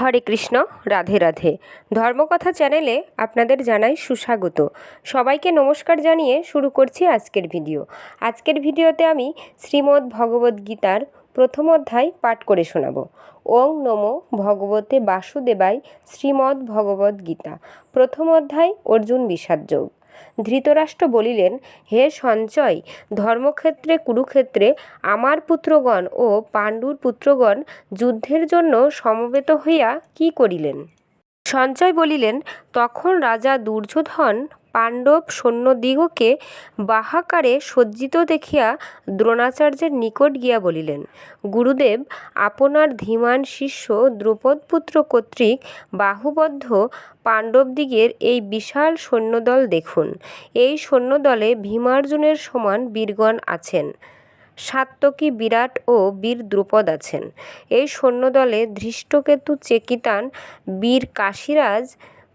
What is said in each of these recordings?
হরে কৃষ্ণ, রাধে রাধে। ধর্মকথা চ্যানেলে আপনাদের জানাই সুস্বাগত। সবাইকে নমস্কার জানিয়ে শুরু করছি আজকের ভিডিও। আজকের ভিডিওতে আমি শ্রীমদ্ ভগবদ্ গীতার প্রথম অধ্যায় পাঠ করে শোনাব। ওং নমো ভগবতে বাসুদেবাই শ্রীমদ্ ভগবদ্ গীতা। প্রথম অধ্যায় অর্জুন বিষাদ যোগ। ধৃতরাষ্ট্র বলিলেন, হে সঞ্চয় ধর্মক্ষেত্রে, কুরুক্ষেত্রে আমার পুত্রগণ ও পাণ্ডুর পুত্রগণ যুদ্ধের জন্য সমবেত হইয়া কি করিলেন? সঞ্চয় বলিলেন, তখন রাজা দুর্যোধন পাণ্ডব সৈন্যদিগকে বাহাকারে সজ্জিত দেখিয়া দ্রোণাচার্যের নিকট গিয়া বলিলেন, গুরুদেব, আপনার ধীমান শিষ্য দ্রৌপদপুত্র কর্তৃক বাহুবদ্ধ পাণ্ডবদিগের এই বিশাল সৈন্যদল দেখুন। এই সৈন্যদলে ভীমার্জুনের সমান বীরগণ আছেন। সাত্তকী বিরাট ও বীর দ্রুপদ আছেন। এই সৈন্যদলে ধৃষ্টকেতু চেকিতান বীর কাশীরাজ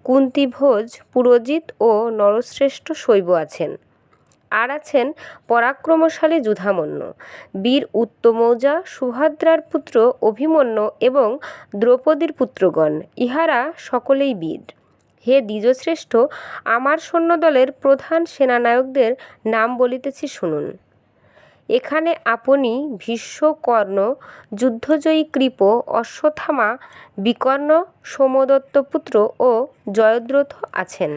কুন্তিভোজ পুরোজিত ও নরশ্রেষ্ঠ শৈব আছেন। আর আছেন পরাক্রমশালী যুধামন্য, বীর উত্তমৌজা, সুভদ্রার পুত্র অভিমন্যু এবং দ্রৌপদীর পুত্রগণ। ইহারা সকলেই বীর। হে দ্বিজশ্রেষ্ঠ, আমার সৈন্যদলের প্রধান সেনানায়কদের নাম বলিতেছি শুনুন। এখানে আপনি ভীষ্মকর্ণ, যুদ্ধজয়ী কৃপ অশ্বথামা বিকর্ণ, সোমদত্তপুত্র ও জয়দ্রথ আছেন।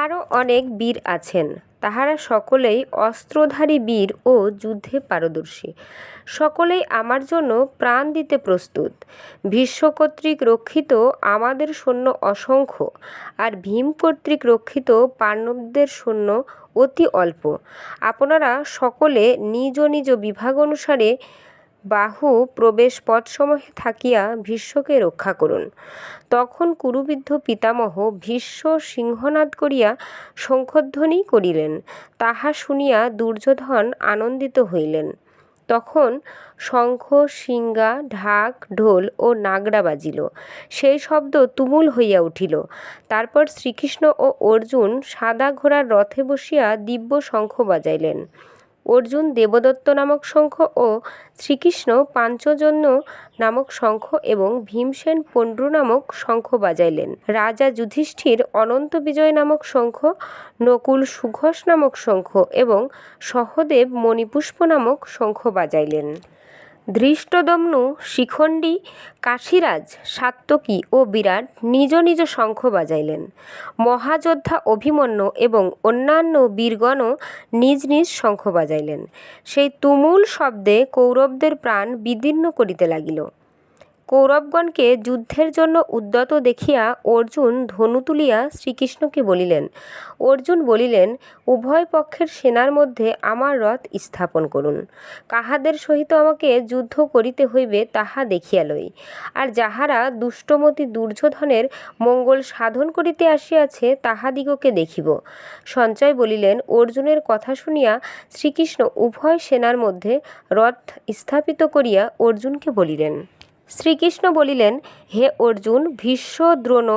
আরও অনেক বীর আছেন। তাহারা সকলেই অস্ত্রধারী বীর ও যুদ্ধে পারদর্শী। সকলেই আমার জন্য প্রাণ দিতে প্রস্তুত। ভীষ্ম কর্তৃক রক্ষিত আমাদের সৈন্য অসংখ্য, আর ভীম কর্তৃক রক্ষিত পাণ্ডবদের সৈন্য অতি অল্প। আপনারা সকলে নিজ নিজ বিভাগ অনুসারে বাহু প্রবেশ পথসমূহে থাকিয়া ভীষ্মকে রক্ষা করুন। তখন কুরুবিদ্ধ পিতামহ ভীষ্ম সিংহনাদ করিয়া শঙ্খধ্বনি করিলেন। তাহা শুনিয়া দুর্যোধন আনন্দিত হইলেন। তখন শঙ্খ শিঙ্গা ঢাক, ঢোল ও নাগড়া বাজিল। সেই শব্দ তুমুল হইয়া উঠিল। তারপর শ্রীকৃষ্ণ ও অর্জুন সাদা ঘোড়ার রথে বসিয়া দিব্য শঙ্খ বাজাইলেন। অর্জুন দেবদত্ত নামক শঙ্খ ও শ্রীকৃষ্ণ পাঞ্চজন্য নামক শঙ্খ এবং ভীমসেন পণ্ডু নামক শঙ্খ বাজাইলেন। রাজা যুধিষ্ঠির অনন্ত বিজয় নামক শঙ্খ, নকুল সুঘোষ নামক শঙ্খ এবং সহদেব মণিপুষ্প নামক শঙ্খ বাজাইলেন। ধৃষ্টদম্নু, শিখণ্ডী, কাশীরাজ সাত্তকী ও বিরাট নিজ নিজ শঙ্খ বাজাইলেন। মহাযোদ্ধা অভিমন্যু এবং অন্যান্য বীরগণও নিজ নিজ শঙ্খ বাজাইলেন। সেই তুমুল শব্দে কৌরবদের প্রাণ বিদীর্ণ করিতে লাগিল। কৌরবগণকে যুদ্ধের জন্য উদ্যত দেখিয়া অর্জুন ধনু তুলিয়া শ্রীকৃষ্ণকে বলিলেন, অর্জুন বলিলেন, উভয় পক্ষের সেনার মধ্যে আমার রথ স্থাপন করুন। কাহাদের সহিত আমাকে যুদ্ধ করিতে হইবে তাহা দেখিয়া লই। আর যাহারা দুষ্টমতি দুর্যোধনের মঙ্গল সাধন করিতে আসিয়াছে, তাহাদিগকে দেখিব। সঞ্চয় বলিলেন, অর্জুনের কথা শুনিয়া শ্রীকৃষ্ণ উভয় সেনার মধ্যে রথ স্থাপিত করিয়া অর্জুনকে বলিলেন। শ্রীকৃষ্ণ বলিলেন, হে অর্জুন ভীষ্ম দ্রোণ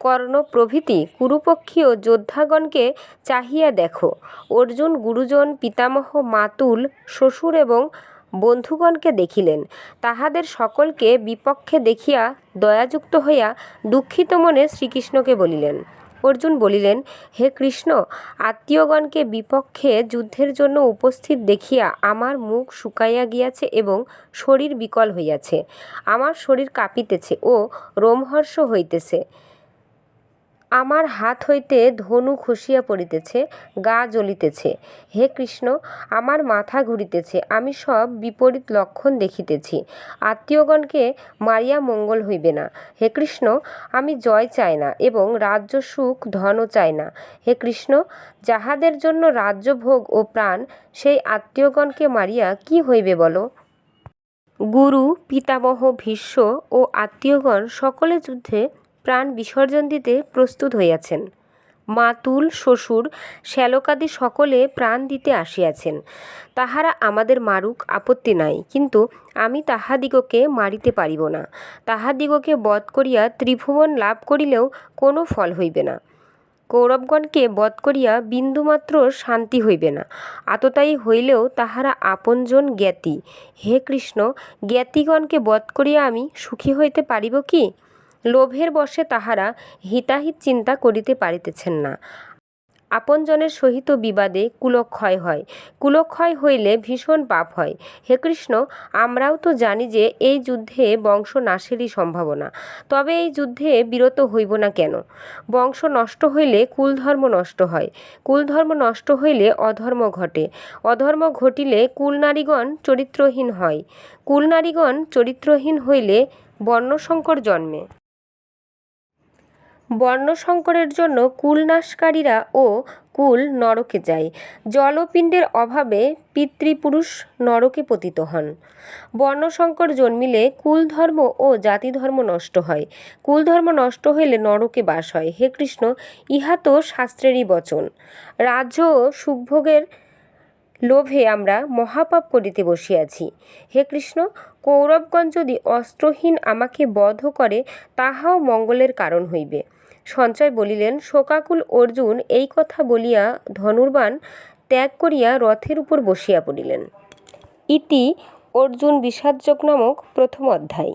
কর্ণ প্রভৃতি কুরুপক্ষীয় যোদ্ধাগণকে চাহিয়া দেখো। অর্জুন গুরুজন, পিতামহ, মাতুল, শ্বশুর এবং বন্ধুগণকে দেখিলেন। তাহাদের সকলকে বিপক্ষে দেখিয়া দয়াযুক্ত হইয়া দুঃখিত মনে শ্রীকৃষ্ণকে বলিলেন। অর্জুন বলিলেন, হে কৃষ্ণ, আত্মীয়গণকে বিপক্ষে যুদ্ধের জন্য উপস্থিত দেখিয়া আমার মুখ শুকাইয়া গিয়াছে এবং শরীর বিকল হইয়াছে। আমার শরীর কাঁপিতেছে ও রোমহর্ষ হইতেছে। আমার হাত হইতে ধনু খসিয়া পড়িতেছে, গা জ্বলিতেছে। হে কৃষ্ণ, আমার মাথা ঘুরিতেছে, আমি সব বিপরীত লক্ষণ দেখিতেছি। আত্মীয়গণকে মারিয়া মঙ্গল হইবে না। হে কৃষ্ণ, আমি জয় চাই না এবং রাজ্য সুখ ধনও চাই না। হে কৃষ্ণ, যাহাদের জন্য রাজ্য ভোগ ও প্রাণ, সেই আত্মীয়গণকে মারিয়া কি হইবে বলো? গুরু, পিতামহ, ভীষ্ম ও আত্মীয়গণ সকলে যুদ্ধে প্রাণ বিসর্জন দিতে প্রস্তুত হইয়াছেন। মাতুল শ্বশুর, শ্যালকাদি সকলে প্রাণ দিতে আসিয়াছেন। তাহারা আমাদের মারুক আপত্তি নাই, কিন্তু আমি তাহাদিগকে মারিতে পারিব না। তাহাদিগকে বধ করিয়া ত্রিভুবন লাভ করিলেও কোনো ফল হইবে না। কৌরবগণকে বধ করিয়া বিন্দুমাত্র শান্তি হইবে না। আততায়ী হইলেও তাহারা আপনজন জ্ঞাতি। হে কৃষ্ণ, জ্ঞাতিগণকে বধ করিয়া আমি সুখী হইতে পারিব কি? লোভের বশে তাহারা হিতাহিত চিন্তা করিতে পারিতেছেন না। আপনজনের সহিত বিবাদে কুলক্ষয় হয়। কুলক্ষয় হইলে ভীষণ পাপ হয়। হে কৃষ্ণ, আমরাও তো জানি যে এই যুদ্ধে বংশ নাশেরই সম্ভাবনা। তবে এই যুদ্ধে বিরত হইব না কেন? বংশ নষ্ট হইলে কুলধর্ম নষ্ট হয়। কুলধর্ম নষ্ট হইলে অধর্ম ঘটে। অধর্ম ঘটিলে কুলনারীগণ চরিত্রহীন হয়। কুলনারীগণ চরিত্রহীন হইলে বর্ণসংকর জন্মে। বর্ণসংকরের জন্য কুলনাশকারীরা ও কুল নরকে যায়। জলপিণ্ডের অভাবে পিতৃপুরুষ নরকে পতিত হন। বর্ণসংকর জন্মিলে কুলধর্ম ও জাতিধর্ম নষ্ট হয়। কুলধর্ম নষ্ট হইলে নরকে বাস হয়। হে কৃষ্ণ, ইহা তো শাস্ত্রেরই বচন। রাজ্য ও সুখভোগের লোভে আমরা মহাপাপ করিতে বসিয়াছি। হে কৃষ্ণ, কৌরবগণ যদি অস্ত্রহীন আমাকে বধ করে, তাহাও মঙ্গলের কারণ হইবে। সঞ্চয় বলিলেন, শোকাকুল অর্জুন এই কথা বলিয়া ধনুর্বাণ ত্যাগ করিয়া রথের উপর বসিয়া পড়িলেন। ইতি অর্জুন বিষাদযোগ নামক প্রথম অধ্যায়।